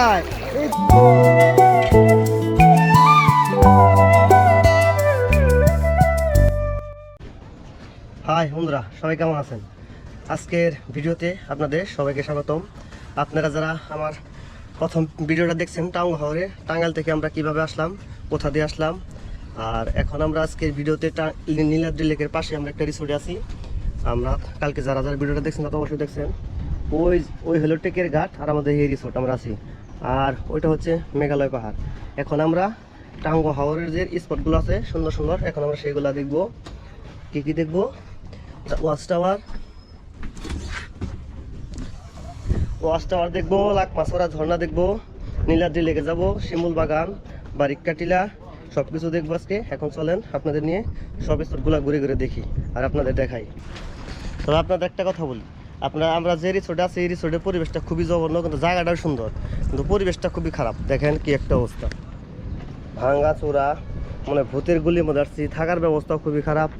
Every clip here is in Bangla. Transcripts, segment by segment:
এই- হাই, বন্ধুরা, সবাই কেমন আছেন? আজকের ভিডিওতে আপনাদের সবাইকে স্বাগতম। আপনারা যারা আমার প্রথম ভিডিওটা দেখছেন, টাউন হাওরে, টাঙ্গাইল থেকে আমরা কীভাবে আসলাম, কোথা দিয়ে আসলাম, আর এখন আমরা আজকের ভিডিওতে নীলাদ্রি লেকের পাশে আমরা একটা রিসোর্টে আছি। আমরা কালকে যারা যারা ভিডিওটা দেখছেন, তারা অবশ্যই দেখছেন। ওই ওই হলো টেকের ঘাট, আর আমাদের এই রিসোর্ট আমরা আছি। আর ওইটা হচ্ছে মেঘালয় পাহাড়। এখন আমরা টাঙ্গো হাওরের যে স্পটগুলো আছে, সুন্দর সুন্দর, এখন আমরা সেইগুলো দেখব। কি কি দেখব? Watch tower. ওয়াচ টাওয়ার দেখব, লাকমাছড়া ঝর্ণা দেখব, নীলাদ্রি লেগে যাব, শিমুল বাগান বারিক্কা টিলা সব কিছু দেখব আজকে। এখন চলেন আপনাদের নিয়ে সব স্পটগুলো ঘুরে ঘুরে দেখি আর আপনাদের দেখাই। তবে আপনাদের একটা কথা বলি। আপনারা আমরা যে রিসোর্টে আছি, এই রিসোর্টের পরিবেশটা খুবই জঘন্য, কিন্তু জায়গাটাও সুন্দর। কিন্তু পরিবেশটা খুবই খারাপ। দেখেন কি একটা অবস্থা। ভাঙ্গা চূড়া মানে ভূতের গুলি মধ্যে আসছি থাকার ব্যবস্থা খুবই খারাপ।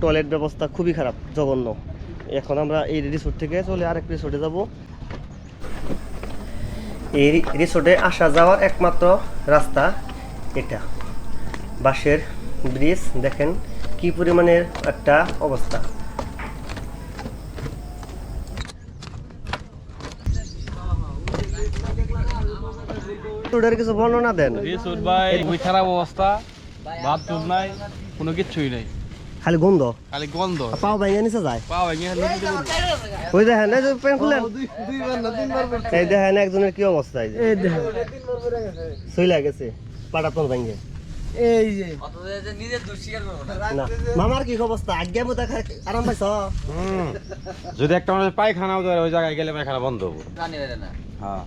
টয়লেট ব্যবস্থা খুবই খারাপ, জঘন্য। এখন আমরা এই রিসোর্ট থেকে চলে আরেক রিসোর্টে যাব। এই রিসোর্টে আসা যাওয়ার একমাত্র রাস্তা এটা। বাঁশের ব্রিজ দেখেন কি পরিমাণের একটা অবস্থা। কিছু বর্ণনা দেন? ভাই খারাপ অবস্থা বাথরুম নাই কোনো কিছুই নাই। খালি গন্ধ? খালি গন্ধ। পাও ভাই নিচে যায়? নদীতে পড়বে। ওই দেখেন এই যে প্যান্ট খুলেন। এই দেখেন একজনের কি অবস্থা এই যে। এই দেখো সইলা গেছে পাটাতন ভাঙ্গে এই যে। না মামার কি অবস্থা? আজ্ঞা মতো খা- আরাম পাইছ? যদি একটা মানুষ পায়খানাও ধরে ওই জায়গায় গেলে পায়খানা বন্ধ হব। বেরো না। হ্যাঁ।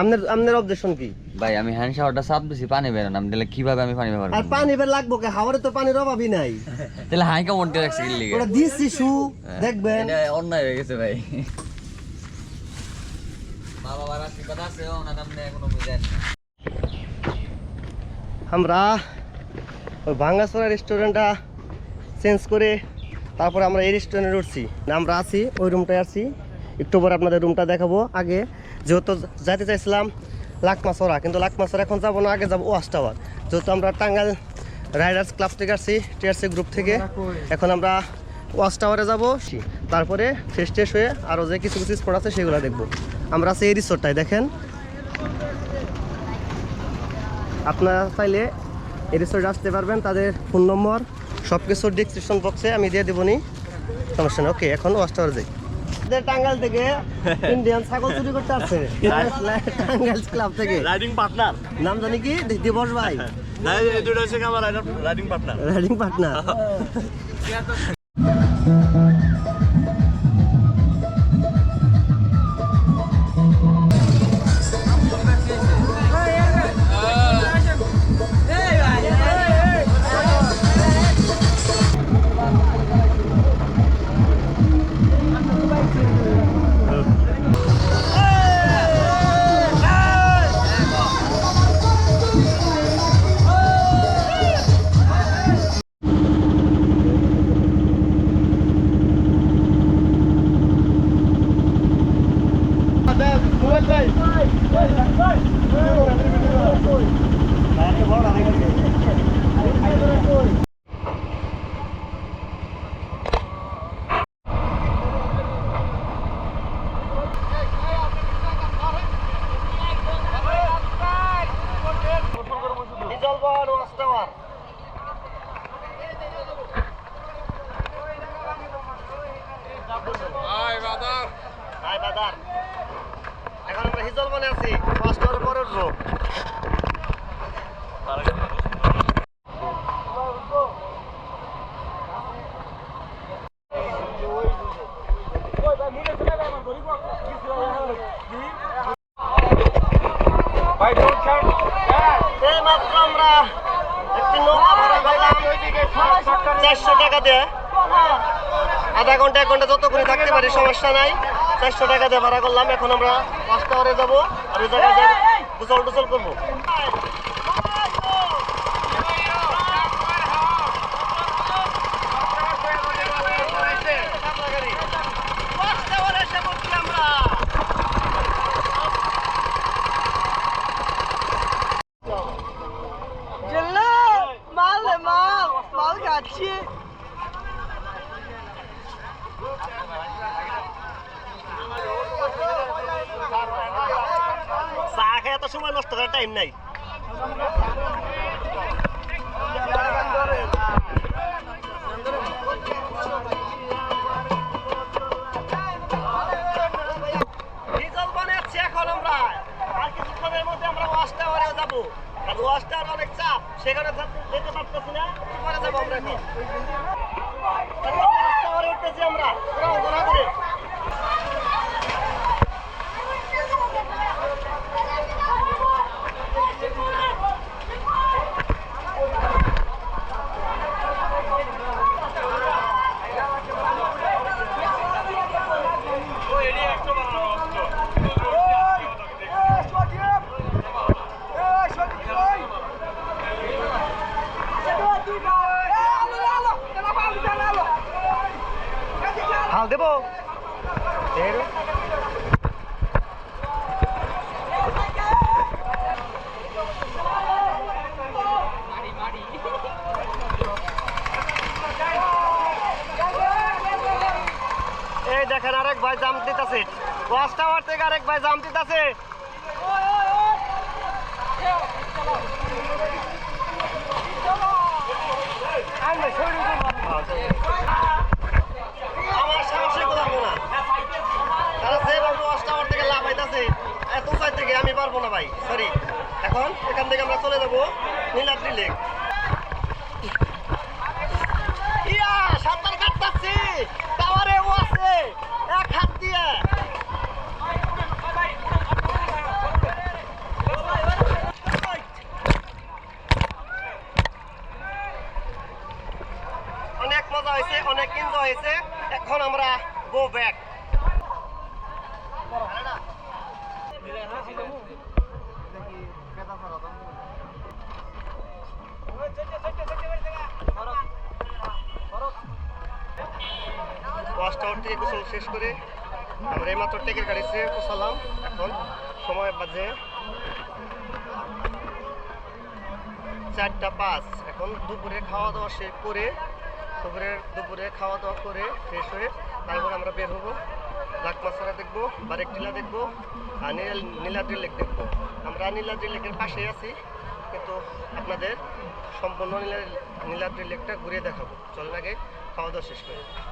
আপনার আপনার অবজেকশন কি? ভাই আমি হ্যান্ড শাওয়ারটা সাপ দিছি পানি বেরো না তাহলে কীভাবে আমি পানি ব্যবহার আর পানি বের লাগবো কে? হাওয়ারে তো পানির অভাবই নাই। তাহলে হাই কেমন কে রাখছি লিগে ওটা দিচ্ছি শু দেখবেন। এটা অন্যায় হয়ে গেছে ভাই। মা বাবার আশীর্বাদ আছে? ওনার নামে এখনও বুঝেন আমরা ওই ভাঙ্গাসোরা রেস্টুরেন্টটা চেঞ্জ করে তারপরে আমরা এই রেস্টুরেন্টে উঠছি। আমরা আছি ওই রুমটায় আছি। একটু পরে আপনাদের রুমটা দেখাবো আগে। যেহেতু যাইতে চাইছিলাম লাকমাছড়া, কিন্তু লাকমাছড়া এখন যাব না, আগে যাব ওয়াশ টাওয়ার। যেহেতু আমরা টাঙ্গাইল রাইডার্স ক্লাব থেকে আসছি, টিআরসি গ্রুপ থেকে। এখন আমরা ওয়াশ টাওয়ারে যাব তারপরে ফ্রেশ ট্রেশ হয়ে আরও যে কিছু কিছু স্পট আছে সেগুলো দেখব। আমরা আছি এই রিসোর্টটায় দেখেন। আপনারা চাইলে এই রিসোর্টে আসতে পারবেন, তাদের ফোন নম্বর সব কিছুর ডিসক্রিপশন বক্সে আমি দিয়ে দেবনি। সমস্যা নেই ওকে এখন ওয়াশ টাওয়ার যাই। টাঙ্গাইল থেকে ইন্ডিয়ান ছাগল চুরি করতে আসছে টাঙ্গাল ক্লাব থেকে। রাইডিং পার্টনার নাম জানি কি? দিবস ভাই। রাইডিং পার্টনার রাইডিং পার্টনার এখন আমরা হিজল বনে আছি। ওয়াশ টাওয়ারের পরে উঠবো এই মাত্র আমরা একটি নৌকা ভাড়া করলাম দিয়ে আধা ঘণ্টা, এক ঘণ্টা যতক্ষণ থাকতে পারি, সমস্যা নাই। চারশো টাকা দিয়ে ভাড়া করলাম, এখন আমরা পাঁচ টাওয়ারে যাব, আর ওই জায়গায় যাই, গোসল করব খেয়ে এত সময় নষ্ট করার টাইম নাই। টাওয়ার অনেক চাপ, সেখানে যেতে পারতেছি না। পরে যাব আমরা এখন? উঠতেছি আমরা। করে হাল দেবো এর এই দেখেন আরেক ভাই জাম দিতেছে। ওয়াশ টাওয়ার থেকে আরেক ভাই জাম দিতেছে। আমার ওয়াশ টাওয়ার থেকে লাভ এত উঁচাই থেকে আমি পারব না ভাই সরি এখন এখান থেকে আমরা চলে যাব নীলাদ্রি লেক ইয়া সাঁতার কাটতাছি টাওয়ারে ও আছে এক হাত দিয়ে অনেক মজা হয়েছে অনেক এনজয় হয়েছে এখন আমরা গো ব্যাক ওয়াশ টাওয়ার থেকে গোসল শেষ করে আমরা এইমাত্র টেকের গাড়িতে পৌঁছালাম। এখন সময় বাজে চারটা পাঁচ। এখন দুপুরে খাওয়া দাওয়া শেষ করে, দুপুরে দুপুরে খাওয়া দাওয়া করে ফ্রেশ হয়ে তারপর আমরা বের হব। লাকমাছড়া দেখব, বারেক টিলা দেখব, আর নীল নীলাদ্রি লেক দেখব। আমরা নীলাদ্রি লেকের পাশেই আছি, কিন্তু আপনাদের সম্পূর্ণ নীলা- নীলাদ্রি লেকটা ঘুরে দেখাবো। চলেন আগে খাওয়া দাওয়া শেষ করে।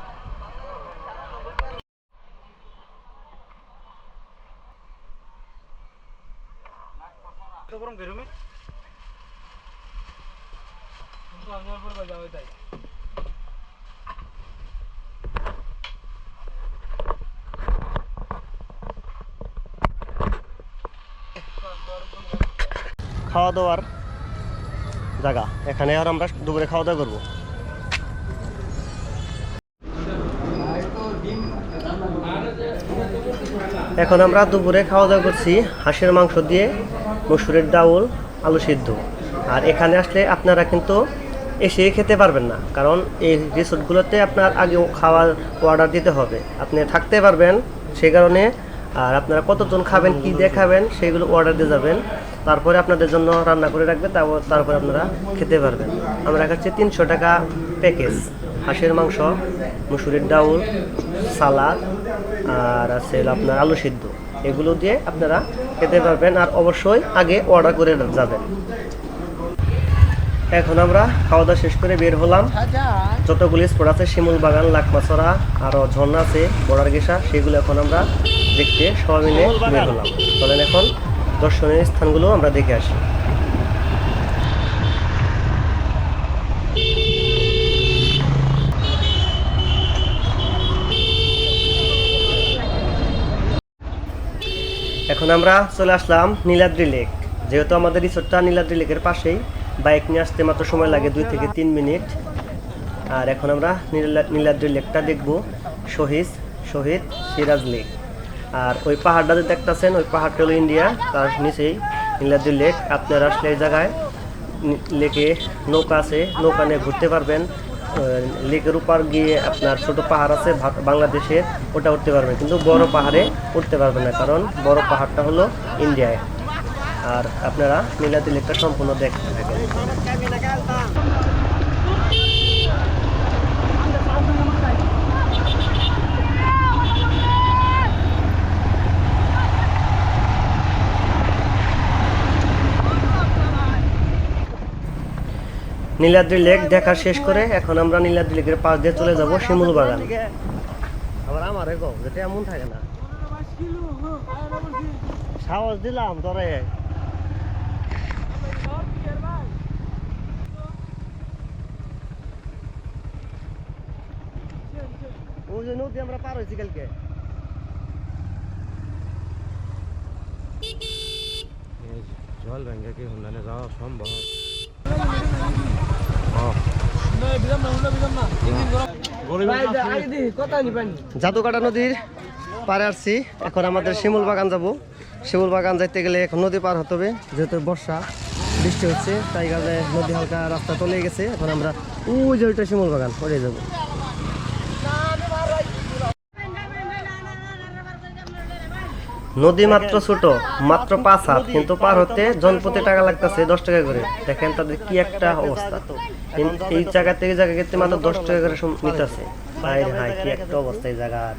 খাওয়া দাওয়ার জায়গা। এখানে আর আমরা দুপুরে খাওয়া দাওয়া করব। এখন আমরা দুপুরে খাওয়া দাওয়া করছি হাঁসের মাংস দিয়ে। মসুরের ডাউল, আলু সিদ্ধ। আর এখানে আসলে আপনারা কিন্তু এসে খেতে পারবেন না, কারণ এই রিসোর্টগুলোতে আপনার আগেও খাওয়ার অর্ডার দিতে হবে। আপনি থাকতে পারবেন সেই কারণে, আর আপনারা কতজন খাবেন, কি দিয়ে খাবেন সেইগুলো অর্ডার দিয়ে যাবেন। তারপরে আপনাদের জন্য রান্না করে রাখবে তারপর তারপর আপনারা খেতে পারবেন। আমরা কাছে তিনশো টাকা প্যাকেজ হাঁসের মাংস, মুসুরির ডাউল, সালাদ, আর আছে আপনার আলু সিদ্ধ। এগুলো দিয়ে আপনারা খেতে পারবেন আর অবশ্যই আগে অর্ডার করে যাবেন। এখন আমরা খাওয়া দাওয়া শেষ করে বের হলাম। যতগুলি স্পট আছে, শিমুল বাগান, লাকমাছড়া আরও ঝর্ণা আছে, বড়ার গেসা সেগুলো এখন আমরা দেখতে সবাই মিলে বের হলাম। চলেন এখন দর্শনীয় স্থানগুলো আমরা দেখে আসি। এখন আমরা চলে আসলাম নীলাদ্রি লেক। যেহেতু আমাদের রিসোর্টটা নীলাদ্রি লেকের পাশেই বাইক নিয়ে আসতে মাত্র সময় লাগে দুই থেকে তিন মিনিট। আর এখন আমরা নীলাদ্রি লেকটা দেখব, শহীদ শহীদ সিরাজ লেক। আর ওই পাহাড়টা যে দেখতেছেন, ওই পাহাড়টা হলো ইন্ডিয়া। তার নিচেই নীলাদ্রি লেক। আপনারা আসলে এই জায়গায় লেকে নৌকা আছে, নৌকা নিয়ে ঘুরতে পারবেন। লেকের উপর গিয়ে আপনার ছোট পাহাড় আছে বাংলাদেশে ওটা উঠতে পারবেন কিন্তু বড় পাহাড়ে উঠতে পারবে না, কারণ বড় পাহাড়টা হলো ইন্ডিয়ায়। আর আপনারা নীলাদ্রি লেকটা সম্পূর্ণ দেখতে থাকেন। নীলাদ্রি লেক দেখা শেষ করে এখন আমরা নীলাদ্রি লেকের পাশ দিয়ে চলে যাব শিমুল বাগান। আবার আমার গো যেটা এমন থাকে না। সাহস দিলাম তোরে। ওই যে নদী আমরা পার হয়েছি কালকে। জল ভেঙে কি হুন্ডানে যাওয়া সম্ভব? জাদুকাটা নদীর পারে আসছি। এখন আমাদের শিমুল বাগান যাব। শিমুল বাগান যাইতে গেলে এখন নদী পার হতে হবে। যেহেতু বর্ষা, বৃষ্টি হচ্ছে, তাই কারণে নদী হালকা রাস্তা চলে গেছে। এখন আমরা ওই যে ওইটা শিমুল বাগান পরে যাব। নদী মাত্র ছোট, মাত্র পাঁচ হাত, কিন্তু পার হতে জনপ্রতি টাকা লাগতেছে দশ টাকা করে। দেখেন তাদের কি একটা অবস্থা। এই- জায়গা থেকে জায়গা গেতে মাত্র দশ টাকা করে নিতেছে। হাই হাই কি একটা অবস্থা এই জায়গার।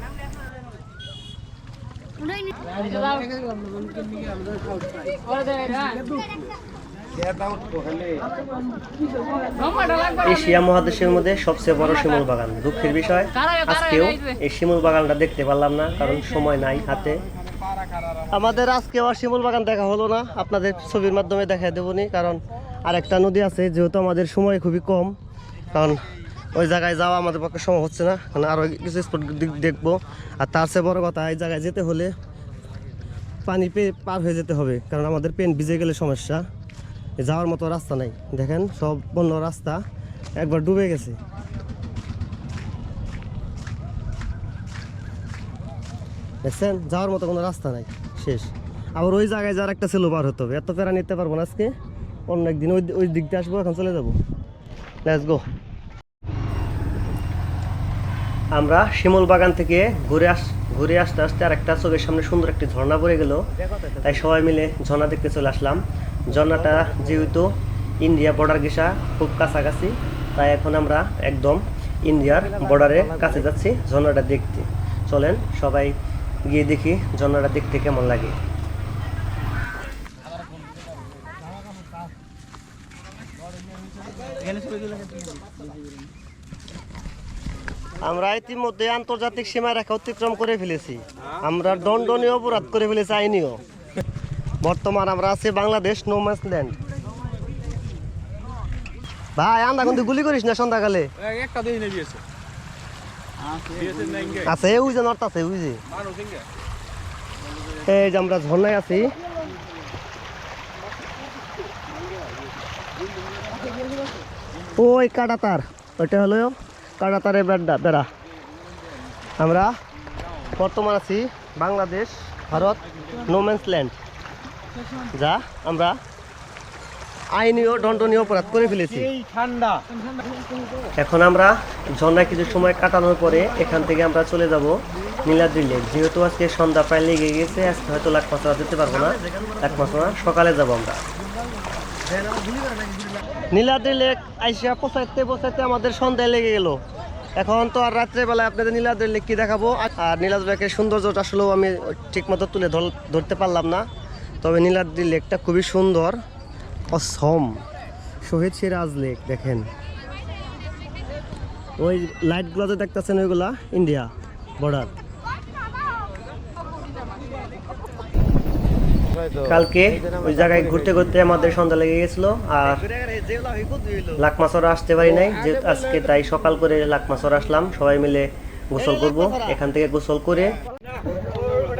এশিয়া মহাদেশের মধ্যে সবচেয়ে বড় শিমুল বাগান। দুঃখের বিষয়, আজকেও এই শিমুল বাগানটা দেখতে পারলাম না, কারণ সময় নাই হাতে। আমাদের আজকে আর শিমুল বাগান দেখা হলো না। আপনাদের ছবির মাধ্যমে দেখাই দেবনি কারণ আরেকটা নদী আছে, যেহেতু আমাদের সময় খুবই কম। কারণ ওই জায়গায় যাওয়া আমাদের পক্ষে সম্ভব হচ্ছে না, কারণ আরও কিছু স্পট দেখব। আর তার চেয়ে বড় কথা, এই জায়গায় যেতে হলে পানি পার হয়ে যেতে হবে, কারণ আমাদের পেন ভিজে গেলে সমস্যা। যাওয়ার মতো রাস্তা নাই, দেখেন সব বন্য রাস্তা, একবার ডুবে গেছে। দেখছেন? যাওয়ার মতো কোনো রাস্তা নাই। শেষ। আবার ওই জায়গায় যার একটা ছিল পার হতে হবে। এত প্যারা নিতে পারব না আজকে। অন্য একদিন ওই ওই দিক দিয়ে আসব, এখন চলে যাব। লেটস গো আমরা শিমল বাগান থেকে ঘুরে আস ঘুরে আসতে আসতে আর একটা চোখের সামনে সুন্দর একটি ঝর্ণা পড়ে গেল। তাই সবাই মিলে ঝর্ণা দেখতে চলে আসলাম। ঝর্ণাটা যেহেতু ইন্ডিয়া বর্ডার ঘেসা খুব কাছাকাছি, তাই এখন আমরা একদম ইন্ডিয়ার বর্ডারের কাছে যাচ্ছি ঝর্ণাটা দেখতে। চলেন সবাই গিয়ে দেখি ঝর্ণাটা দেখতে কেমন লাগে। আমরা ইতিমধ্যে আন্তর্জাতিক সীমা রেখা অতিক্রম করে ফেলেছি। আমরা দণ্ডনীয় অপরাধ করে ফেলেছি আইনিও। বর্তমান আমরা আছি বাংলাদেশ নোম্যান্স ল্যান্ড ভাই আন্দা কিন্তু গুলি করিস না সন্ধ্যাকালে? একটা দিই নেবি আছে, ওই যে আছে, ওই যে। এই যে আমরা ঝর্ণায় আছি। ওই কাটাতার, ওইটা হলো কাটাতারের বেড়া বেড়া। আমরা বর্তমান আছি বাংলাদেশ, ভারত নোম্যান্স ল্যান্ড যা আমরা আইনি ও দণ্ডনীয় অপরাধ করে ফেলেছি। ঠান্ডা। এখন আমরা ঝর্ণায় কিছু সময় কাটানোর পরে এখান থেকে আমরা চলে যাব নীলাদ্রি লেক যেহেতু আজকে সন্ধ্যা প্রায় লেগে গেছে আজকে হয়তো লাখ মাছরা যেতে পারব না। লাখ মাছরা সকালে যাব আমরা। নীলাদ্রি লেক আইসিয়া পৌঁছাইতে পৌঁছাইতে আমাদের সন্ধ্যায় লেগে গেল। এখন তো আর রাত্রেবেলায় আপনাদের নীলাদ্রি লেক কি দেখাবো? আর নীলাদ্রি লেকের সৌন্দর্যটা আসলেও আমি ঠিক মতো তুলে ধর- ধরতে পারলাম না। তবে নীলাদ্রি লেকটা খুবই সুন্দর অসম। শহীদ সিরাজ লেক, দেখেন। ওই লাইটগুলো যে দেখতেছেন ওইগুলা? ইন্ডিয়া বর্ডার কালকে ওই জায়গায় ঘুরতে ঘুরতে আমাদের সন্ধ্যা লেগে গেছিল, আর লাখ মাছরা আসতে পারি নাই যে আজকে তাই সকাল করে লাখ মাছরা আসলাম, সবাই মিলে গোসল করব, এখান থেকে গোসল করে।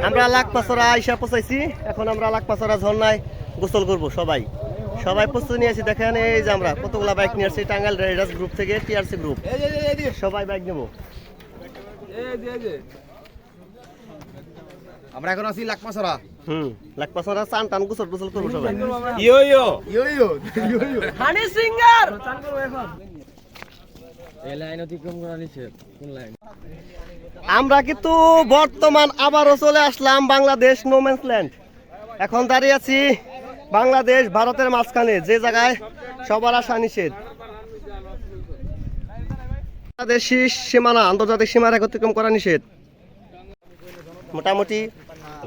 আমরা লাখ মাছরা আইসা পৌঁছাইছি, এখন আমরা লাখ মাছরা ঝর্ণায় গোসল করব, সবাই। সবাই প্রস্তুতি নিয়েছি দেখেন এই যে আমরা কতগুলা বাইক নিয়ে আসছি টাঙ্গাইল রাইডার্স গ্রুপ থেকে টিআরসি গ্রুপ সবাই বাইক নেব। আমরা এখন আছি লাকমাছড়া। হুম লাখ মাছরা চান টান গোসল গোসল করব সবাই। ইয়ো ইয়ো। ইয়ো ইয়ো এই লাইন অতিক্রম করা নিষেধ। কোন লাইন? আমরা কিন্তু বর্তমান আবারও চলে আসলাম বাংলাদেশ নোম্যান্স ল্যান্ড এখন দাঁড়িয়ে আছি বাংলাদেশ ভারতের মাঝখানে যে জায়গায় সবার আসা নিষেধ। বাংলাদেশি সীমানা আন্তর্জাতিক সীমানা অতিক্রম করা নিষেধ। মোটামুটি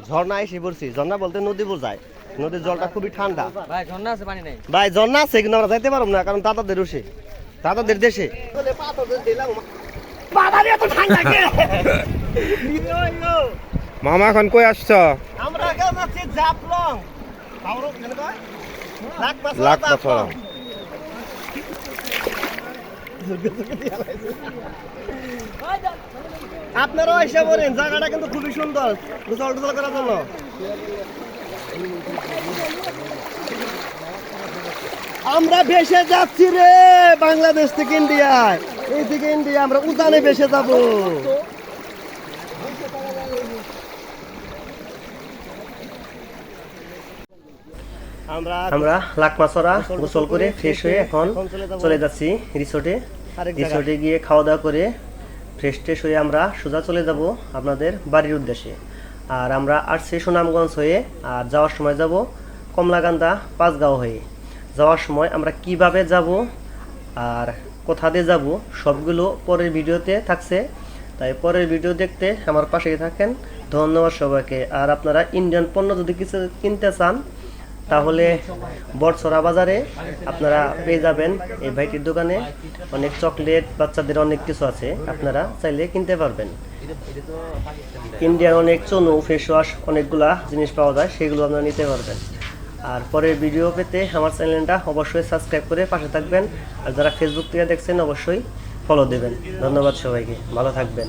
ঝর্ণা এসে পড়ছি। ঝর্ণা বলতে নদী বোঝায়। নদীর জলটা খুবই ঠান্ডা। ভাই ঝর্ণা আছে পানি নাই। ভাই ঝর্ণা আছে কিন্তু আমরা যাইতে পারব না কারণ দাদাদের উঠে দাদাদের দেশে। মামা এখন কই আসছ? আমরা গেলাম লাখ আপনারাও এসে বলেন, জায়গাটা কিন্তু খুবই সুন্দর। গোসল করার জন্য। আমরা ভেসে যাচ্ছি রে বাংলাদেশ থেকে ইন্ডিয়ায়। এই থেকে ইন্ডিয়া, আমরা উদানে ভেসে যাব। আমরা লাকমাছড়া গোসল করে ফ্রেশ হয়ে এখন চলে যাচ্ছি রিসোর্টে। রিসোর্টে গিয়ে খাওয়া দাওয়া করে ফ্রেশ ট্রেশ হয়ে আমরা সোজা চলে যাব আপনাদের বাড়ির উদ্দেশ্যে। আর আমরা আসছি সুনামগঞ্জ হয়ে আর যাওয়ার সময় যাব কমলাকান্দা পাঁচগাঁও হয়ে। যাওয়ার সময় আমরা কীভাবে যাব আর কোথা দিয়ে যাব সবগুলো পরের ভিডিওতে থাকছে। তাই পরের ভিডিও দেখতে আমার পাশেই থাকেন। ধন্যবাদ সবাইকে। আর আপনারা ইন্ডিয়ান পণ্য যদি কিছু কিনতে চান তাহলে বটছড়া বাজারে আপনারা পেয়ে যাবেন এই ভাইটির দোকানে অনেক চকলেট, বাচ্চাদের অনেক কিছু আছে, আপনারা চাইলে কিনতে পারবেন। ইন্ডিয়ান অনেক চনু ফেস ওয়াশ অনেকগুলা জিনিস পাওয়া যায়, সেগুলো আপনারা নিতে পারবেন। আর পরের ভিডিও পেতে আমার চ্যানেলটা অবশ্যই সাবস্ক্রাইব করে পাশে থাকবেন, আর যারা ফেসবুক থেকে দেখছেন অবশ্যই ফলো দেবেন। ধন্যবাদ সবাইকে, ভালো থাকবেন।